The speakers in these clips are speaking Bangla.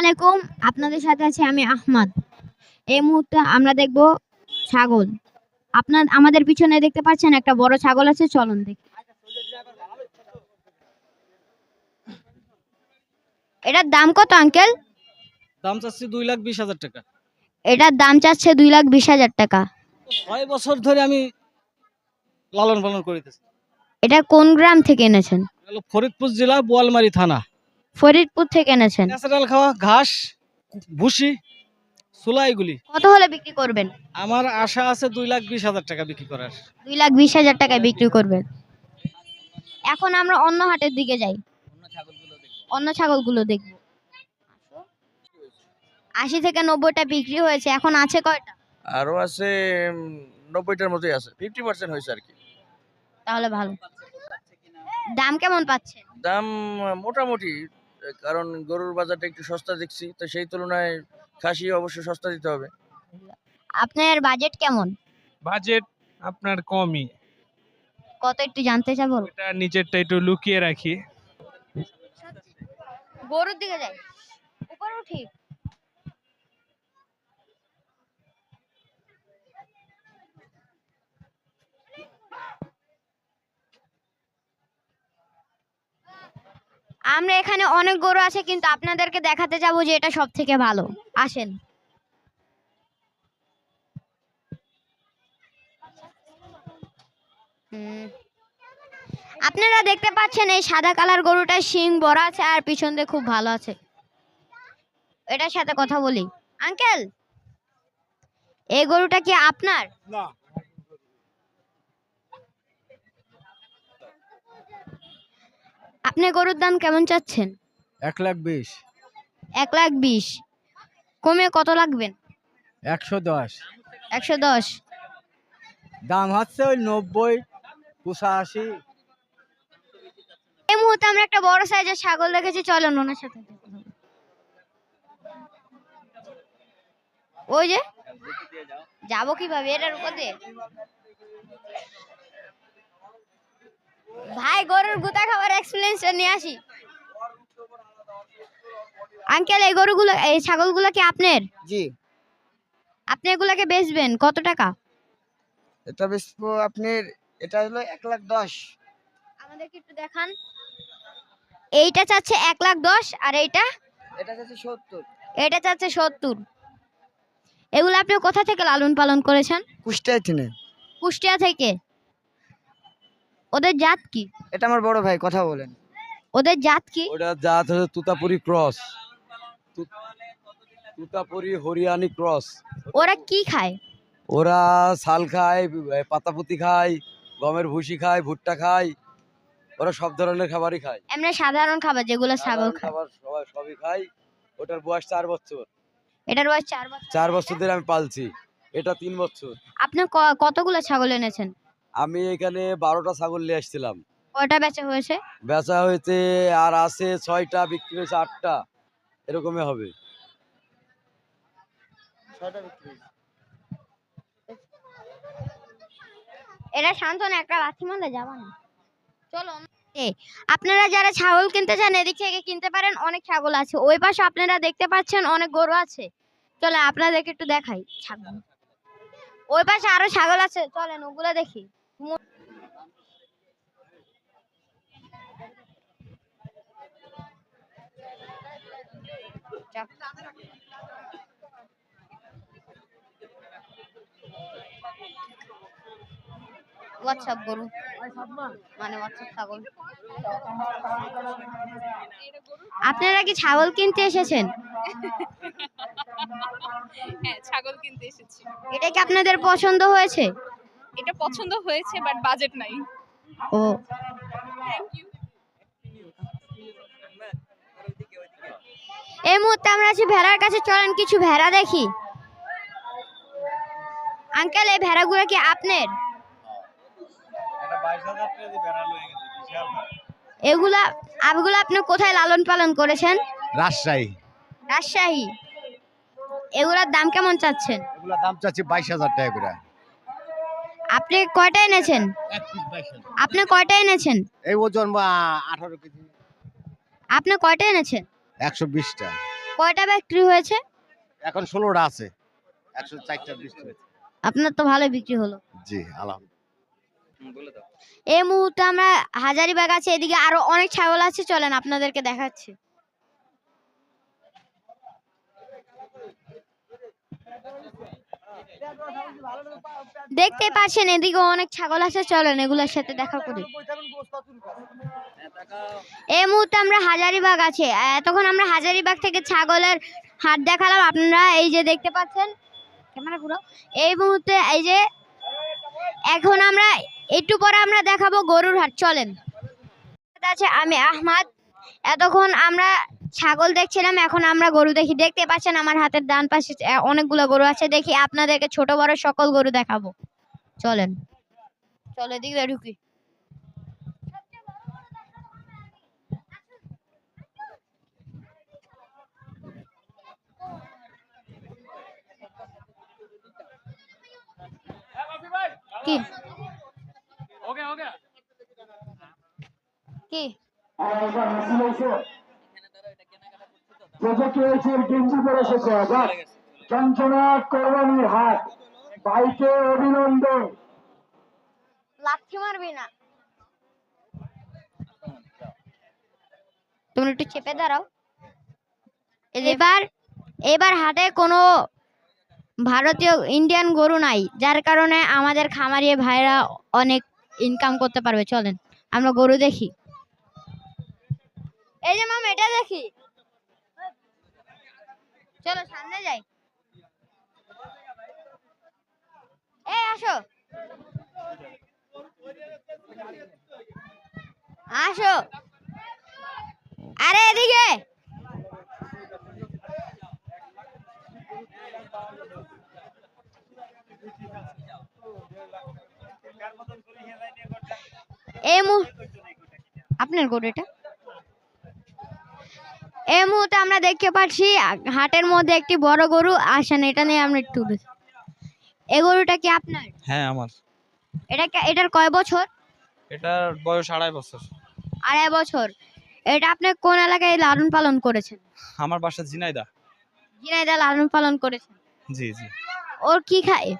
আলাইকুম। আপনাদের সাথে আছি আমি আহমদ। এই মুহূর্তে আমরা দেখব ছাগল। আপনার আমাদের পিছনে দেখতে পাচ্ছেন একটা বড় ছাগল আছে চলন দেখি। এটার দাম কত আঙ্কেল? দাম চাচ্ছি দুই লাখ বিশ হাজার টাকা। এটার দাম চাচ্ছে দুই লাখ বিশ হাজার টাকা। ছয় বছর ধরে আমি লালন পালন করিতেছি। এটা কোন গ্রাম থেকে এনেছেন? ফরিদপুর জেলা বোয়ালমারি থানা। ফরিদপুর থেকে এনেছেন? ন্যাচারাল খাওয়া ঘাস ভুসি এগুলি। কত হলে বিক্রি করবেন? আমার আশা আছে দুই লাখ বিশ হাজার টাকা বিক্রি করার। দুই লাখ বিশ হাজার টাকায় বিক্রি করবেন। এখন আমরা অন্য হাটের দিকে যাই। অন্য ছাগলগুলো দেখব। আশি থেকে নব্বইটা বিক্রি হয়েছে। এখন আছে কয়টা? আরও আছে নব্বইটার মতোই আছে। ফিফটি পার্সেন্ট হয়েছে আর কি। তাহলে ভালো। দাম কেমন পাচ্ছেন? দাম মোটামুটি কারণ গরুর বাজারটা একটু সস্তা দেখছি তো সেই তুলনায় খাসি অবশ্যই সস্তা দিতে হবে। আপনার বাজেট কেমন? বাজেট আপনার কমই। কত একটু জানতে চাবো এটা নিচেরটা একটু লুকিয়ে রাখি। গরুর দিকে যাই। উপরে উঠি। আমরা এখানে অনেক গরু আছে, কিন্তু আপনাদেরকে দেখাতে যাব যে এটা সব থেকে ভালো। আসেন। আপনারা দেখতে পাচ্ছেন এই সাদা কালার গরুটা শিং, বড় আছে, আর পিছন দিয়ে খুব ভালো আছে। এটার সাথে কথা বলি। আঙ্কেল, এই গরুটা কি আপনার? না। আপনি গরুর দাম কেমন চাচ্ছেন? এক লাখ বিশ। এক লাখ বিশ। কমে কত লাগবেন একশো দশ। একশো দশ। দাম হচ্ছে ওই নব্বই পঁচাশি। এই মুহূর্তে আমরা একটা বড় সাইজের ছাগল দেখেছি চলেন ওনার সাথে ওই যে যাব কীভাবে? এটার উপর দিয়ে। ভাই গরুর গুতা খাবার এক্সপিরিয়েন্সটা নিয়ে আসি। আঙ্কেল এই গরুগুলো এই ছাগলগুলো কি আপনার? জি। আপনি এগুলাকে বেচবেন কত টাকা? এটা বেচবো আপনার এটা হলো এক লাখ দশ। আমাদেরকে একটু দেখান। এইটা চাচ্ছে এক লাখ দশ আর এইটা? এটা হচ্ছে সত্তর। এটা চাচ্ছে সত্তর। এগুলো আপনি কোথা থেকে লালন পালন করেছেন? কুষ্টায় থেকে। কুষ্টিয়া থেকে? ওদের জাত কি? এটা আমার বড় ভাই কথা বলেন। ওদের জাত কি? ওটা জাত হচ্ছে তুতাপুরি ক্রস। তুতাপুরি হরিয়ানি ক্রস। ওরা কি খায়? ওরা শাল খায় পাতাপুতি খায় গমের ভুসি খায় ভুট্টা খায়। ওরা সব ধরনের খাবারই খায়। এমনি সাধারণ খাবার যেগুলো ছাগল খায়। খাবার সবাই সবই খায়। ওটার বয়স চার বছর। এটার বয়স চার বছর। চার বছর ধরে আমি পালছি। এটা তিন বছর। আপনি ক- কতগুলো ছাগল এনেছেন? আমি এখানে বারোটা ছাগল নিয়ে আসছিলাম। কয়টা বেচা হয়েছে? বেচা হয়েছে আর আছে ছয়টা বিক্রি হয়েছে আটটা। এরকমই হবে। এটা শান্তন একটা লাথি মারলে যাবা না। চলো এ, আপনারা যারা ছাগল কিনতে চান এদিক থেকে কিনতে পারেন অনেক ছাগল আছে। ওই পাশে আপনারা দেখতে পাচ্ছেন অনেক গরু আছে। চলে আপনাদেরকে একটু দেখাই ছাগল। ওই পাশে আরও ছাগল আছে। চলেন ওগুলো দেখি। হোয়াটসঅ্যাপ গরু মানে হোয়াটসঅ্যাপ ছাগল। আপনারা কি ছাগল কিনতে এসেছেন? হ্যাঁ ছাগল কিনতে এসেছি। এটা কি আপনাদের পছন্দ হয়েছে? এটা পছন্দ হয়েছে বাট বাজেট নাই। ও। থ্যাংক ইউ এই মুহূর্তে আমরা আছি ভেড়ার কাছে চলেন কিছু ভেড়া দেখি। আঙ্কেল এই ভেড়াগুলো কি আপনার? এগুলা আবগুলো আপনি কোথায় লালন পালন করেছেন? রাজশাহী। রাজশাহী। এগুলার দাম কেমন চাচ্ছেন? এগুলো দাম চাচ্ছি বাইশ হাজার টাকা করে। আপনি কয়টা এনেছেন? আপনি কয়টা এনেছেন? এই ওজন বা আঠারো কেজি। আপনি কয়টা এনেছেন? একশো বিশটা। কয়টা বিক্রি হয়েছে? এখন ষোলোটা আছে। একশো চারটা বৃষ্টি হয়েছে। আপনার তো ভালো বিক্রি হলো। জি আলাম এই মুহূর্তে আমরা হাজারিবাগ আছে এদিকে আরও অনেক ছাগল আছে চলেন আপনাদেরকে দেখাচ্ছি। দেখতে পাচ্ছেন, এদিকে অনেক ছাগল আছে, চলেন এগুলোর সাথে দেখা করি। এই মুহূর্তে আমরা হাজারিবাগ আছে। এতক্ষণ আমরা হাজারিবাগ থেকে ছাগলের হাট দেখালাম। আপনারা এই যে দেখতে পাচ্ছেন, ক্যামেরা ঘুরো এই মুহূর্তে এই যে, এখন আমরা একটু পরে আমরা দেখাবো গরুর হাট। চলেন। আছে, আমি আহমাদ। এতক্ষণ আমরা ছাগল দেখছিলাম, এখন আমরা গরু দেখি। দেখতে পাচ্ছেন আমার হাতের ডান পাশে অনেকগুলো গরু আছে। দেখি আপনাদেরকে ছোট, বড় সকল গরু দেখাবো। চলেন। চলে দিকে ঢুকি। কি? ওকে ওকে কি? চঞ্চনা কোরবানির হাট বাইকে অভিনন্দন। লাথি মারবি না। তুমি একটু চেপে দাঁড়াও। এবার এবার হাটে কোনো ভারতীয় ইন্ডিয়ান গরু নাই যার কারণে আমাদের খামারি ভাইরা অনেক ইনকাম করতে পারবে। চলেন আমরা গরু দেখি। এই যে মাম এটা দেখি। চলো সামনে যাই। এই আসো। আসো। আরে এদিকে। আপনার গরু এটা? এই মুহূর্তে আমরা দেখতে পাচ্ছি হাটের মধ্যে একটি বড় গরু আসেন এটা নিয়ে আমরা একটু। এই গরুটা কি আপনার? হ্যাঁ আমার। এটা এটার কয় বছর? এটার বয়স আড়াই বছর। আড়াই বছর। এটা আপনি কোন এলাকায় লালন পালন করেছেন? আমার বাসা ঝিনাইদা। ঝিনাইদা লালন পালন করেছেন? জি জি। ওর কি খায়?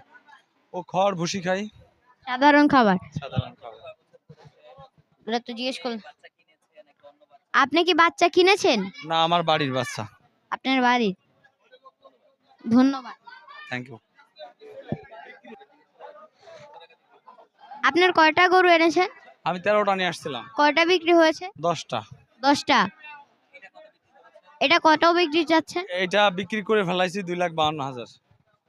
ও খড় ভুসি খায়। সাধারণ খাবার। সাধারণ খাবার। ওটা তো জিজ্ঞেস করলাম আপনি কি বাচ্চা কিনেছেন? না আমার বাড়ির বাচ্চা। আপনার বাড়ির ধন্যবাদ। থ্যাংক ইউ আপনার কয়টা গরু এনেছেন? আমি তেরোটা নিয়ে আসছিলাম। কয়টা বিক্রি হয়েছে? দশটা। দশটা। এটা কত বিক্রি যাচ্ছেন এটা বিক্রি করে ফেলাইছি দুই লাখ বাউন্ন হাজার।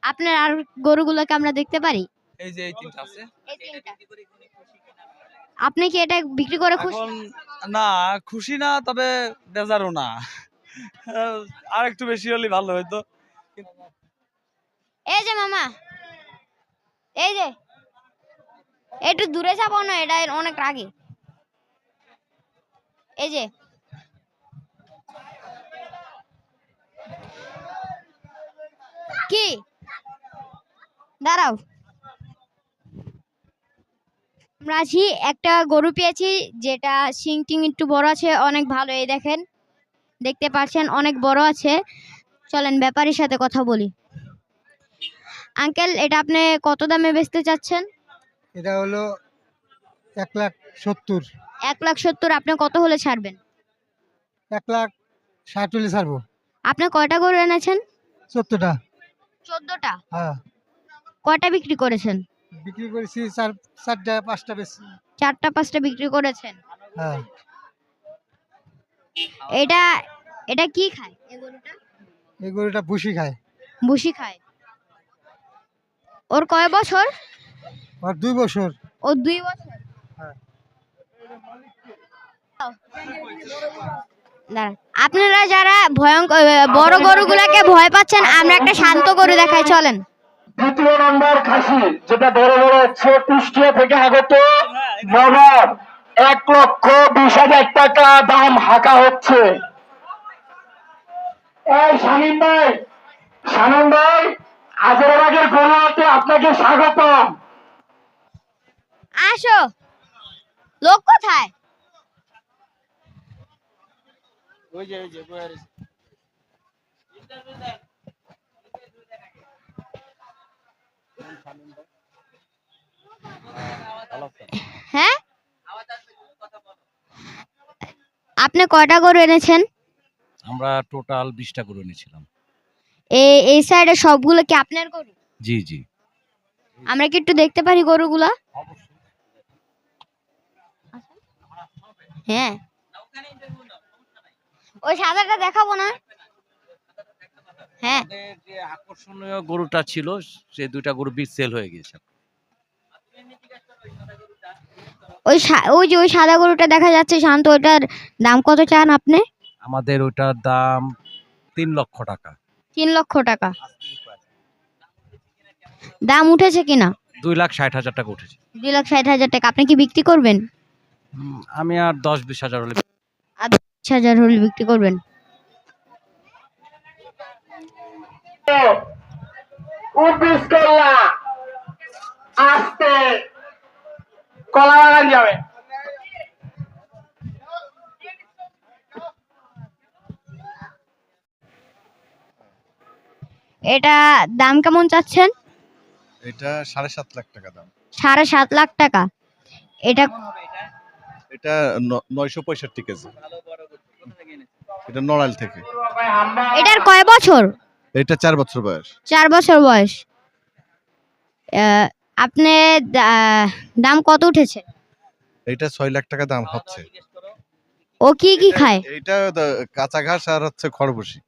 আপনার আর গরুগুলোকে আমরা দেখতে পারি? এই যে এই তিনটা আছে। এই তিনটা। আপনি কি এটা বিক্রি করে খুশি? এখন না খুশি না তবে বেজারও না। আর একটু বেশি হলে ভালো হতো এই যে মামা এই যে একটু দূরে যাব না এটা অনেক রাগে। এই যে কি? দাঁড়াও। আমরা আছি একটা গরু পেয়েছি যেটা সিং টিং একটু বড় আছে অনেক ভালো এই দেখেন। দেখতে পাচ্ছেন অনেক বড় আছে। চলেন ব্যাপারীর সাথে কথা বলি। আঙ্কেল এটা আপনি কত দামে বেচতে চাচ্ছেন? এটা হলো এক লাখ সত্তর। এক লাখ সত্তর আপনি কত হলে ছাড়বেন? এক লাখ ষাট হলে ছাড়বো। আপনি কয়টা গরু এনেছেন? সত্তরটা চোদ্দটা? হ্যাঁ। কয়টা বিক্রি করেছেন? বিক্রি করেছি চার চারটা পাঁচটা বেশি। চারটা পাঁচটা বিক্রি করেছেন? হ্যাঁ। এটা এটা কি খায় এই গরুটা? এই গরুটা ভুসি খায়। ভুসি খায়। ওর কয় বছর? আর দুই বছর। ও দুই বছর? হ্যাঁ। আপনারা যারা ভয়ঙ্কর বড় গরুগুলাকে ভয় পাচ্ছেন আমরা একটা শান্ত গরু দেখাই চলেন। দ্বিতীয় নম্বর খাসি যেটা বড় বড় হচ্ছে কুষ্টিয়া থেকে আগত নবাব এক লক্ষ বিশ হাজার টাকা দাম হাঁকা হচ্ছে। এই শামীম ভাই শামীম ভাই আজেরবাগের গণহাতে আপনাকে স্বাগতম। আসো। লোক কোথায়? হ্যাঁ? আপনি কটা গরু এনেছেন? আমরা টোটাল বিশটা গরু এনেছিলাম। এই এই সাইডে সবগুলো কি আপনার গরু? জি জি। আমরা কি একটু দেখতে পারি গরুগুলা? হ্যাঁ। ওই সাদাটা দেখাবো না। হ্যাঁ। যে আকর্ষণীয় গরুটা ছিল সে দুইটা গরু বিষ সেল হয়ে গেছে ওই ওই যে ওই সাদা গরুটা দেখা যাচ্ছে শান্ত ওটার দাম কত চান আপনি? আমাদের ওইটার দাম তিন লক্ষ টাকা। তিন লক্ষ টাকা। দাম উঠেছে কিনা? দুই লাখ ষাট হাজার টাকা উঠেছে। দুই লাখ ষাট হাজার টাকা। আপনি কি বিক্রি করবেন? আমি আর দশ বিশ হাজার হলে বিশ হাজার হলে বিক্রি করবেন? উদ্দেশ করলা। আস্তে। কলা বাগান যাবে। এটা দাম কেমন চাচ্ছেন? এটা সাড়ে সাত লাখ টাকা দাম। সাড়ে সাত লাখ টাকা। এটা এটা নয়শো পঁয়ষট্টি কেজি। এটা নড়াইল থেকে। এটার কয় বছর? এটা চার বছর বয়স। চার বছর বয়স। আপনি দাম কত উঠেছে? এটা ছয় লাখ টাকা দাম হচ্ছে। ও কি কি খায়? এটা কাঁচা ঘাস আর হচ্ছে খড়বসি